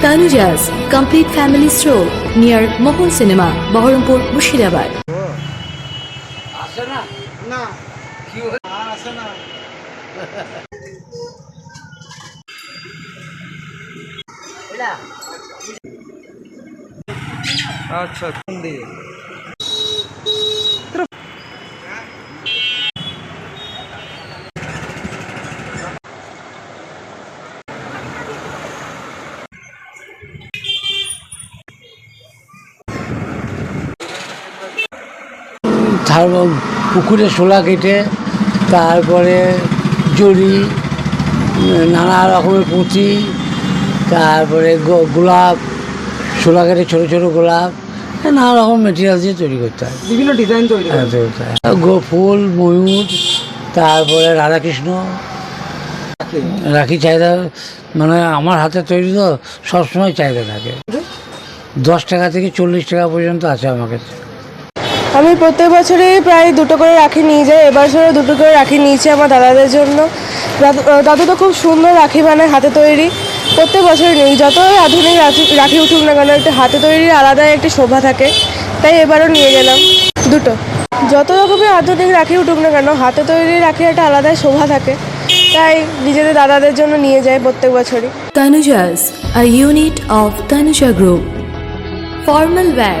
Tanuja's complete family stroll near Mohol Cinema, Baharampur, Mushirabad. আসে না না কি হয়েছে? আর আসে না আচ্ছা কোন দিকে তারপর পুকুরে শোলা কেটে তারপরে জড়ি নানা রকমের পুঁতি তারপরে গোলাপ শোলা কেটে ছোটো ছোটো গোলাপ নানা রকম মেটেরিয়াল দিয়ে তৈরি করতে হয়। বিভিন্ন ডিজাইন তৈরি হ্যাঁ, করতে হয়। গো- ফুল ময়ূর তারপরে রাধাকৃষ্ণ। রাখি চাহিদা মানে আমার হাতে তৈরি তো সবসময় চাহিদা থাকে। দশ টাকা থেকে চল্লিশ টাকা পর্যন্ত আছে আমার কাছে। আমি প্রত্যেক বছরই প্রায় দুটো করে রাখি নিয়ে যাই। এবছরে দুটো করে রাখি নিয়েছি আমার দাদাদের জন্য। দাদু তো খুব সুন্দর রাখি বানায় হাতে তৈরি। প্রত্যেক বছরই নিই। যতই আধুনিক রাখি রাখি উঠুক না কেন একটু হাতে তৈরির আলাদা একটি শোভা থাকে। তাই এবারও নিয়ে গেলাম দুটো। যত রকমের আধুনিক রাখি উঠুক না কেন হাতে তৈরি রাখি একটা আলাদাই শোভা থাকে। তাই নিজেদের দাদাদের জন্য নিয়ে যায় প্রত্যেক বছরই। Tanuja's, a unit of Tanuja group formal wear,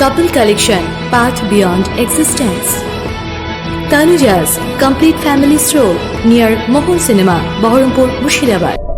Couple collection, path beyond existence. Tanuja's complete family stroll near Mohol Cinema, Baharampur, Mushirabad.